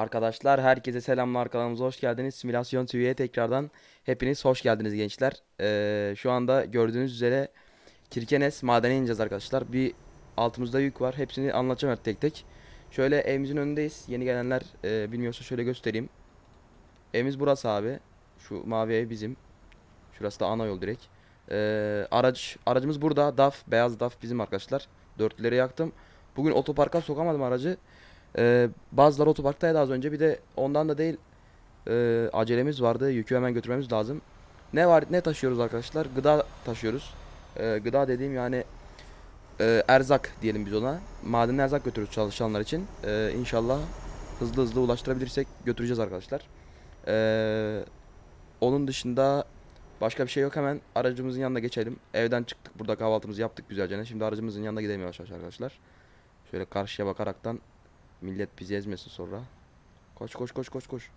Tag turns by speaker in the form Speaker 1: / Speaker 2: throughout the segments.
Speaker 1: Arkadaşlar herkese selamlar kanalımıza hoş geldiniz. Simülasyon TV'ye tekrardan hepiniz hoş geldiniz gençler. Ee, şu anda gördüğünüz üzere Kirkenes madene ineceğiz arkadaşlar. Bir altımızda yük var. Hepsini anlatacağım artık tek tek. Şöyle evimizin önündeyiz. Yeni gelenler e, bilmiyorsa şöyle göstereyim. Evimiz burası abi. Şu mavi ev bizim. Şurası da ana yol direkt. Ee, araç aracımız burada. DAF, beyaz DAF bizim arkadaşlar. Dörtlüleri yaktım. Bugün otoparka sokamadım aracı. Ee, bazıları otoparktaydı az önce. Bir de ondan da değil e, acelemiz vardı. Yükü hemen götürmemiz lazım. Ne var ne taşıyoruz arkadaşlar? Gıda taşıyoruz. Ee, gıda dediğim yani e, erzak diyelim biz ona. Maden erzak götürüyoruz çalışanlar için. Ee, inşallah hızlı hızlı ulaştırabilirsek götüreceğiz arkadaşlar. Ee, onun dışında başka bir şey yok. Hemen aracımızın yanına geçelim. Evden çıktık. Burada kahvaltımızı yaptık güzelce. Şimdi aracımızın yanına gidelim arkadaşlar. Şöyle karşıya bakaraktan Millet bizi ezmesin sonra. Koş koş koş koş koş.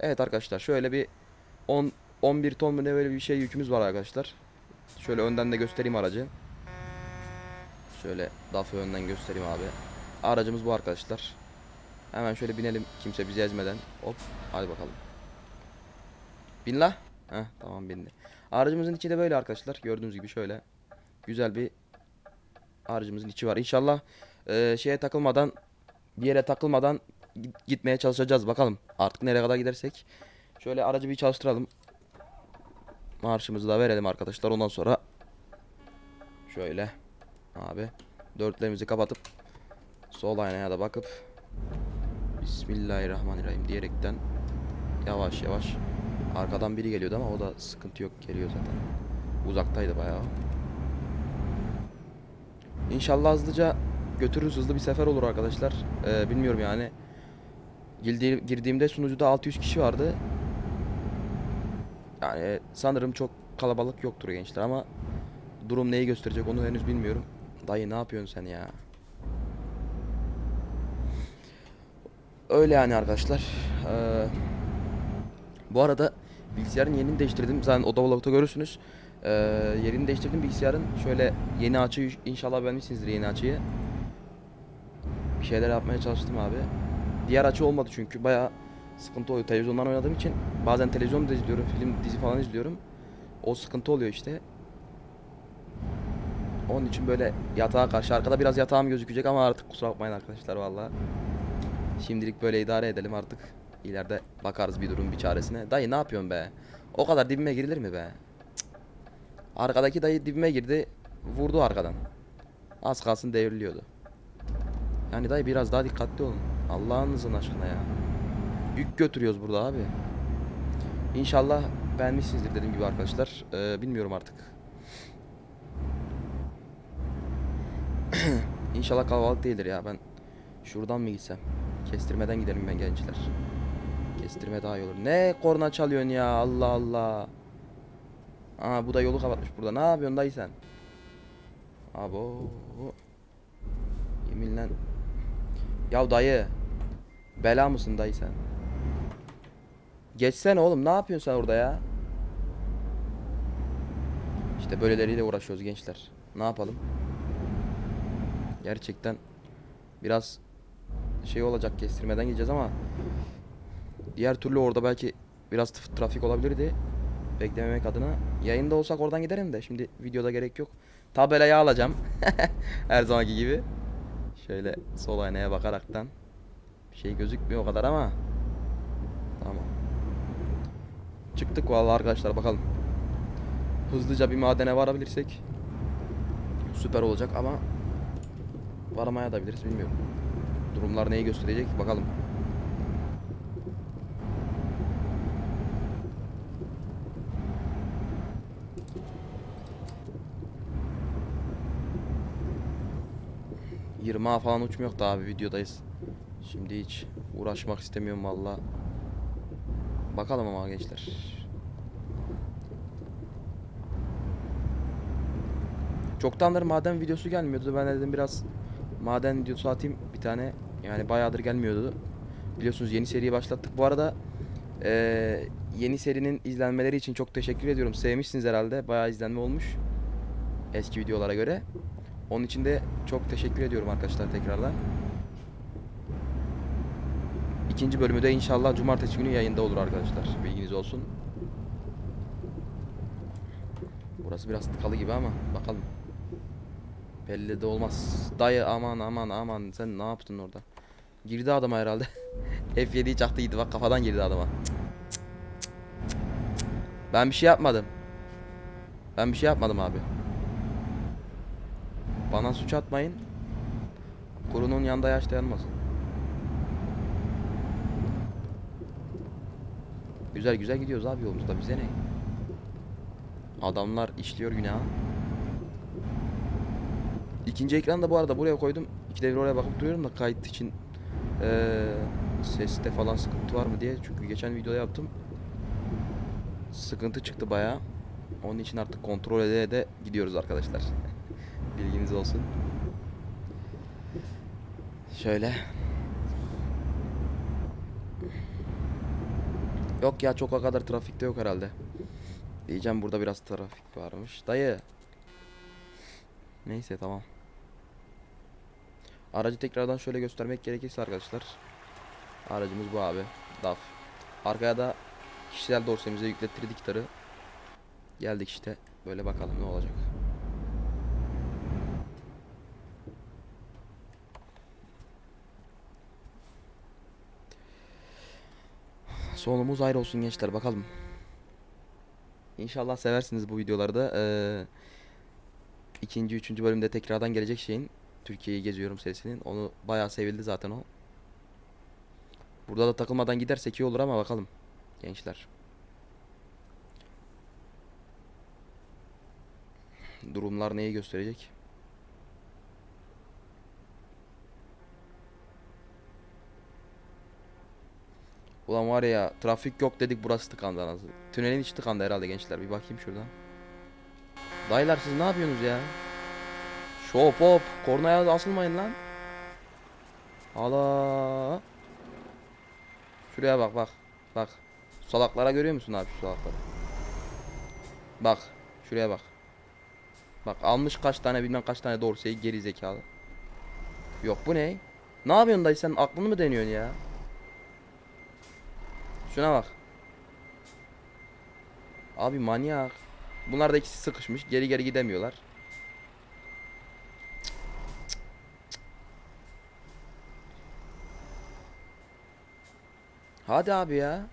Speaker 1: Evet arkadaşlar şöyle bir 10 11 ton mu ne böyle bir şey yükümüz var arkadaşlar. Şöyle önden de göstereyim aracı. Şöyle DAF'ı önden göstereyim abi. Aracımız bu arkadaşlar. Hemen şöyle binelim kimse bizi ezmeden. Hop hadi bakalım. Bin la. Heh tamam bindi. Aracımızın içi de böyle arkadaşlar. Gördüğünüz gibi şöyle. Güzel bir aracımızın içi var. İnşallah eee, şeye takılmadan bir yere takılmadan git- gitmeye çalışacağız bakalım. Artık nereye kadar gidersek. Şöyle aracı bir çalıştıralım. Marşımızı da verelim arkadaşlar. Ondan sonra şöyle abi dörtlerimizi kapatıp sol aynaya da bakıp Bismillahirrahmanirrahim diyerekten yavaş yavaş arkadan biri geliyordu ama o da sıkıntı yok geliyor zaten. Uzaktaydı bayağı. İnşallah hızlıca götürürüz hızlı bir sefer olur arkadaşlar. Ee, bilmiyorum yani. Girdi- girdiğimde sunucuda 600 kişi vardı. Yani sanırım çok kalabalık yoktur gençler ama durum neyi gösterecek onu henüz bilmiyorum. Dayı ne yapıyorsun sen ya? Öyle yani arkadaşlar. Ee, bu arada bilgisayarın yerini değiştirdim. Zaten oda vlog'ta görürsünüz. Ee, yerini değiştirdim bilgisayarın. Şöyle yeni açıyı inşallah beğenmişsinizdir yeni açıyı. Bir şeyler yapmaya çalıştım abi. Diğer açı olmadı çünkü bayağı sıkıntı oluyor. Televizyondan oynadığım için bazen televizyon da izliyorum, film, dizi falan izliyorum. O sıkıntı oluyor işte. Onun için böyle yatağa karşı arkada biraz yatağım gözükecek ama artık kusura bakmayın arkadaşlar valla. Şimdilik böyle idare edelim artık. İleride bakarız bir durum bir çaresine. Dayı ne yapıyorsun be? O kadar dibime girilir mi be? Cık. Arkadaki dayı dibime girdi. Vurdu arkadan. Az kalsın devriliyordu. Yani dayı biraz daha dikkatli olun. Allah'ınızın aşkına ya. Yük götürüyoruz burada abi. İnşallah beğenmişsinizdir dediğim gibi arkadaşlar. Ee, bilmiyorum artık. İnşallah kalabalık değildir ya. Ben şuradan mı gitsem? Kestirmeden gidelim ben gençler. Kestirme daha iyi olur. Ne korna çalıyorsun ya Allah Allah. Aa bu da yolu kapatmış burada. Ne yapıyorsun dayı sen? Abo. Yeminle. Ya dayı. Bela mısın dayı sen? Geçsene oğlum ne yapıyorsun sen orada ya? İşte böyleleriyle uğraşıyoruz gençler. Ne yapalım? Gerçekten biraz şey olacak kestirmeden gideceğiz ama diğer türlü orada belki biraz trafik olabilirdi. Beklememek adına. Yayında olsak oradan giderim de şimdi videoda gerek yok. Tabelayı alacağım. Her zamanki gibi. Şöyle sol aynaya bakaraktan. Bir şey gözükmüyor o kadar ama. Tamam. Çıktık vallahi arkadaşlar bakalım. Hızlıca bir madene varabilirsek süper olacak ama varamaya da biliriz bilmiyorum. Durumlar neyi gösterecek bakalım. Yirmi falan uçmuyor da abi videodayız. Şimdi hiç uğraşmak istemiyorum valla. Bakalım ama gençler. Çoktandır maden videosu gelmiyordu. Ben dedim biraz maden videosu atayım bir tane. Yani bayağıdır gelmiyordu. Biliyorsunuz yeni seriyi başlattık. Bu arada eee, yeni serinin izlenmeleri için çok teşekkür ediyorum. Sevmişsiniz herhalde. Bayağı izlenme olmuş. Eski videolara göre. Onun için de çok teşekkür ediyorum arkadaşlar tekrardan. İkinci bölümü de inşallah cumartesi günü yayında olur arkadaşlar. Bilginiz olsun. Burası biraz tıkalı gibi ama bakalım. Belli de olmaz. Dayı aman aman aman sen ne yaptın orada? Girdi adama herhalde. F7'yi çaktı gitti bak kafadan girdi adama. Ben bir şey yapmadım. Ben bir şey yapmadım abi. Bana suç atmayın. Kurunun yanında yaş dayanmasın. Güzel güzel gidiyoruz abi yolumuzda bize ne? Adamlar işliyor günah. İkinci ekranı da bu arada buraya koydum. İki devre oraya bakıp duruyorum da kayıt için eee seste falan sıkıntı var mı diye. Çünkü geçen videoda yaptım. Sıkıntı çıktı bayağı. Onun için artık kontrol ede ede gidiyoruz arkadaşlar. Bilginiz olsun. Şöyle. Yok ya çok o kadar trafikte yok herhalde. Diyeceğim burada biraz trafik varmış. Dayı. Neyse tamam. Aracı tekrardan şöyle göstermek gerekirse arkadaşlar. Aracımız bu abi. DAF. Arkaya da kişisel dorsemize yüklettirdik gitarı. Geldik işte. Böyle bakalım ne olacak. Sonumuz ayrı olsun gençler bakalım. İnşallah seversiniz bu videolarda. Ee, ikinci, üçüncü bölümde tekrardan gelecek şeyin Türkiye'yi geziyorum serisinin. Onu bayağı sevildi zaten o. Burada da takılmadan gidersek iyi olur ama bakalım gençler. Durumlar neyi gösterecek? Ulan var ya trafik yok dedik burası tıkandı anasını. Tünelin içi tıkandı herhalde gençler. Bir bakayım şuradan. Dayılar siz ne yapıyorsunuz ya? Şop hop. Kornaya asılmayın lan. Allah. Şuraya bak bak. Bak. Salaklara görüyor musun abi şu salakları? Bak. Şuraya bak. Bak almış kaç tane bilmem kaç tane dorseyi geri zekalı. Yok bu ne? Ne yapıyorsun dayı sen aklını mı deniyorsun ya? Şuna bak. Abi manyak. Bunlar da ikisi sıkışmış. Geri geri gidemiyorlar. Hadi abi ya.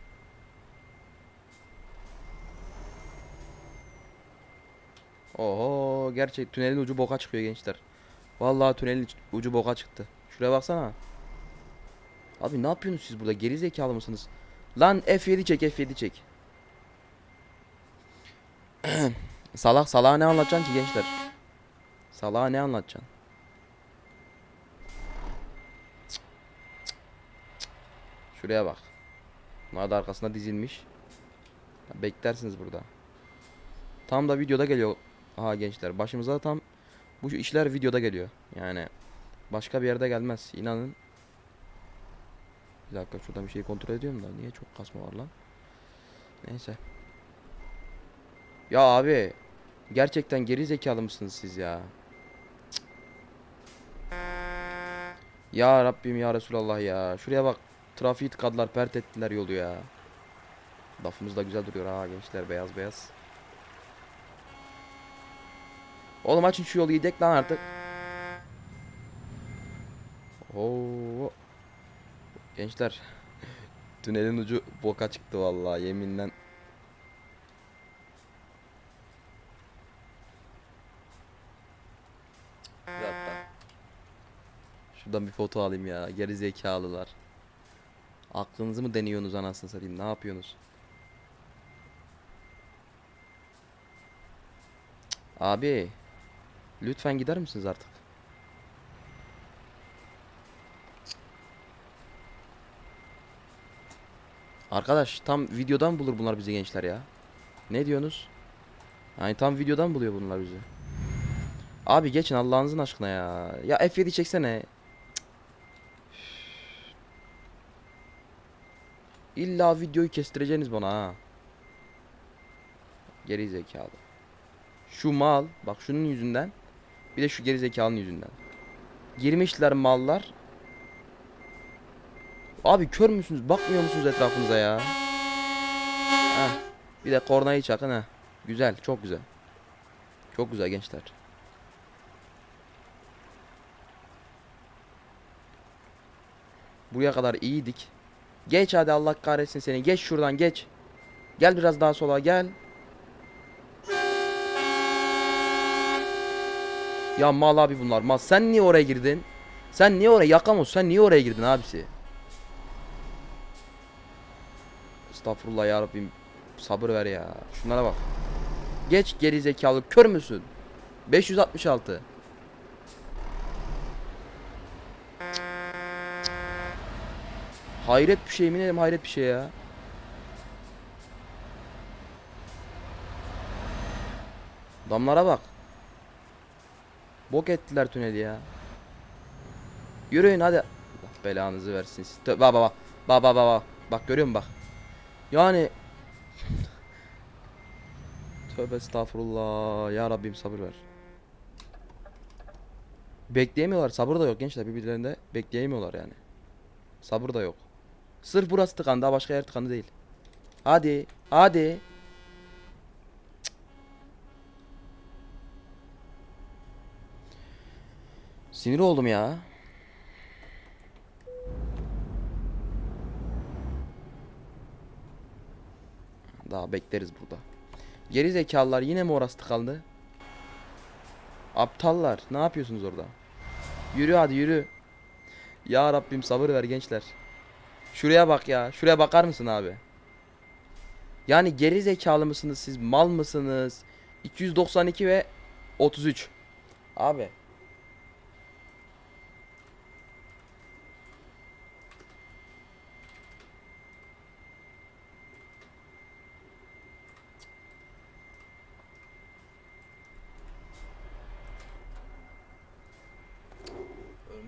Speaker 1: Oho gerçek tünelin ucu boka çıkıyor gençler. Vallahi tünelin ucu boka çıktı. Şuraya baksana. Abi ne yapıyorsunuz siz burada? Geri zekalı mısınız? Lan F7 çek F7 çek. Salak salağa ne anlatacaksın ki gençler? Salağa ne anlatacaksın? Şuraya bak. Bunlar da arkasında dizilmiş. Beklersiniz burada. Tam da videoda geliyor. Aha gençler başımıza tam bu işler videoda geliyor. Yani başka bir yerde gelmez. İnanın. Bir dakika şuradan bir şey kontrol ediyorum da niye çok kasma var lan? Neyse. Ya abi gerçekten geri zekalı mısınız siz ya? Ya Rabbim ya Resulallah ya. Şuraya bak. Trafiği tıkadılar, pert ettiler yolu ya. Lafımız da güzel duruyor ha gençler beyaz beyaz. Oğlum açın şu yolu gidecek lan artık. Oo. Gençler. Tünelin ucu boka çıktı vallahi yeminle. Şuradan bir foto alayım ya. Geri zekalılar. Aklınızı mı deniyorsunuz anasını satayım? Ne yapıyorsunuz? Abi. Lütfen gider misiniz artık? Arkadaş tam videodan bulur bunlar bizi gençler ya. Ne diyorsunuz? Yani tam videodan buluyor bunlar bizi. Abi geçin Allah'ınızın aşkına ya. Ya F7 çeksene. İlla videoyu kestireceksiniz bana ha. Geri zekalı. Şu mal bak şunun yüzünden bir de şu geri zekalının yüzünden. Girmişler mallar. Abi kör müsünüz? Bakmıyor musunuz etrafınıza ya? Heh. Bir de kornayı çakın ha. Güzel, çok güzel. Çok güzel gençler. Buraya kadar iyiydik. Geç hadi Allah kahretsin seni. Geç şuradan geç. Gel biraz daha sola gel. Ya mal abi bunlar mal. Sen niye oraya girdin? Sen niye oraya yakamoz? Sen niye oraya girdin abisi? Estağfurullah ya Rabbim. Sabır ver ya. Şunlara bak. Geç geri zekalı. Kör müsün? 566. Hayret bir şey mi dedim hayret bir şey ya. Damlara bak. Bok ettiler tüneli ya. Yürüyün hadi. Allah belanızı versin. bak bak. Bak bak bak bak. Bak görüyor musun bak. Yani Tövbe estağfurullah. Ya Rabbim sabır ver. Bekleyemiyorlar. Sabır da yok gençler birbirlerinde. Bekleyemiyorlar yani. Sabır da yok. Sırf burası tıkandı. Daha başka yer tıkandı değil. Hadi. Hadi. Sinir oldum ya. Daha bekleriz burada. Geri zekalılar yine mi orası tıkandı? Aptallar ne yapıyorsunuz orada? Yürü hadi yürü. Ya Rabbim sabır ver gençler. Şuraya bak ya. Şuraya bakar mısın abi? Yani geri zekalı mısınız siz? Mal mısınız? 292 ve 33. Abi.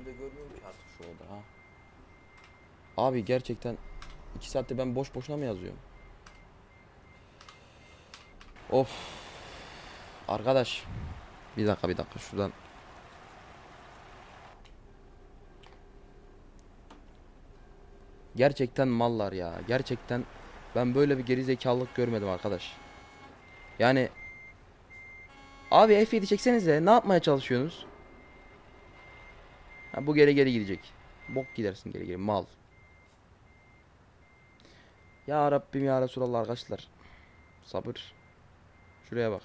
Speaker 1: Önümde görmüyorum ki artık şu oldu ha. Abi gerçekten 2 saatte ben boş boşuna mı yazıyorum? Of. Arkadaş. Bir dakika bir dakika şuradan. Gerçekten mallar ya. Gerçekten ben böyle bir geri zekalılık görmedim arkadaş. Yani Abi F7 çeksenize ne yapmaya çalışıyorsunuz? Ha, bu geri geri gidecek. Bok gidersin geri geri mal. Ya Rabbim ya Resulallah arkadaşlar. Sabır. Şuraya bak.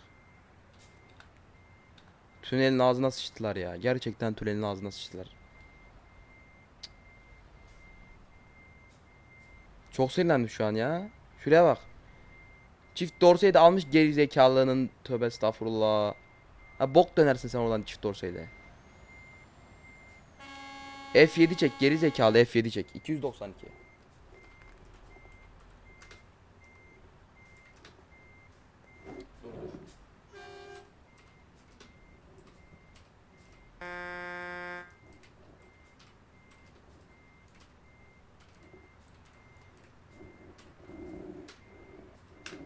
Speaker 1: Tünelin ağzına sıçtılar ya. Gerçekten tünelin ağzına sıçtılar. Çok sinirlendim şu an ya. Şuraya bak. Çift dorseyi de almış geri zekalının tövbe estağfurullah. Ha bok dönersin sen oradan çift dorseyle. F7 çek geri zekalı F7 çek. 292 Dur dur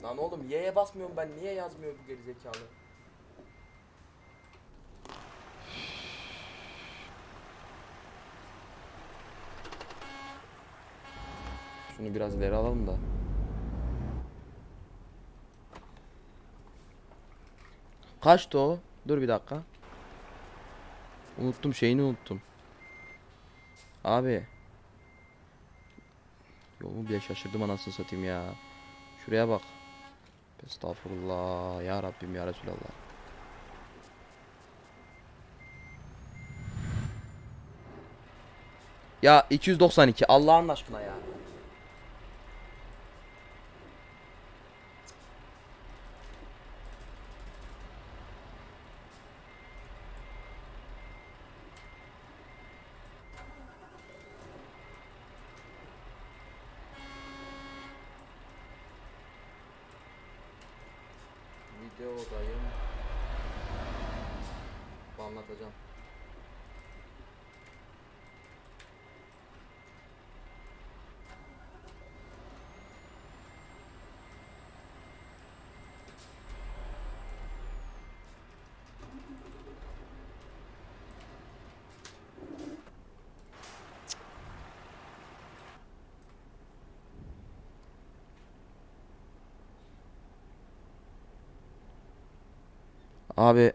Speaker 1: Lan oğlum Y'ye basmıyorum ben niye yazmıyor bu geri Şunu biraz ileri alalım da. Kaçtı o? Dur bir dakika. Unuttum şeyini unuttum. Abi. Yolumu bile şaşırdım anasını satayım ya. Şuraya bak. Estağfurullah ya Rabbim ya Resulallah. Ya 292 Allah'ın aşkına ya. Abi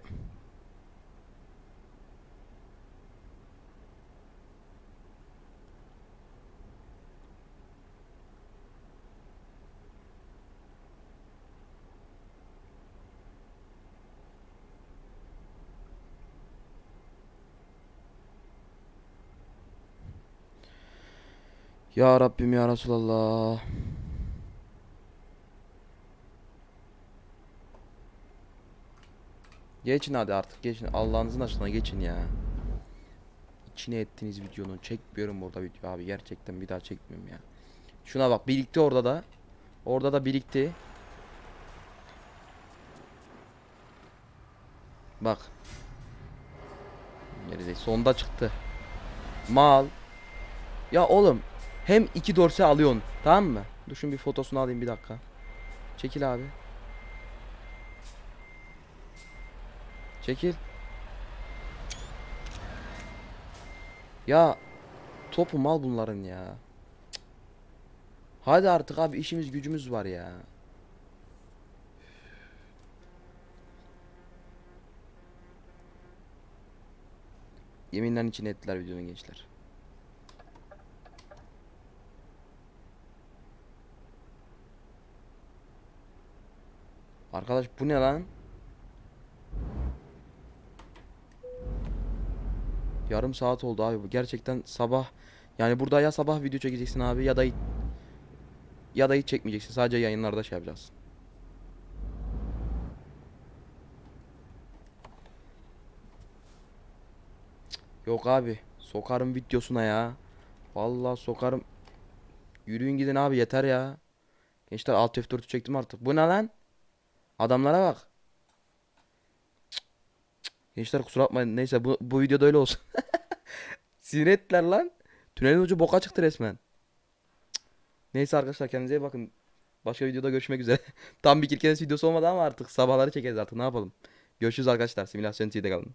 Speaker 1: Ya Rabbim ya Resulallah. Geçin hadi artık geçin. Allah'ınızın aşkına geçin ya. İçine ettiğiniz videonun çekmiyorum burada video abi gerçekten bir daha çekmiyorum ya. Şuna bak birikti orada da. Orada da birikti. Bak. Geride sonda çıktı. Mal. Ya oğlum hem iki dorse alıyorsun tamam mı? Dur şunun bir fotosunu alayım bir dakika. Çekil abi. Çekil. Ya topu mal bunların ya. Cık. Hadi artık abi işimiz gücümüz var ya. Yeminlerin içine ettiler videonun gençler. Arkadaş bu ne lan? Yarım saat oldu abi bu. Gerçekten sabah yani burada ya sabah video çekeceksin abi ya da ya da hiç çekmeyeceksin. Sadece yayınlarda şey yapacağız. Yok abi. Sokarım videosuna ya. Vallahi sokarım. Yürüyün gidin abi yeter ya. Gençler alt F4'ü çektim artık. Bu ne lan? Adamlara bak. Gençler kusura bakmayın. Neyse bu, bu videoda öyle olsun. Sinir ettiler lan. Tünelin ucu boka çıktı resmen. Neyse arkadaşlar kendinize iyi bakın. Başka videoda görüşmek üzere. Tam bir Kirkenes videosu olmadı ama artık sabahları çekeriz artık ne yapalım. Görüşürüz arkadaşlar. Simülasyon TV'de kalın.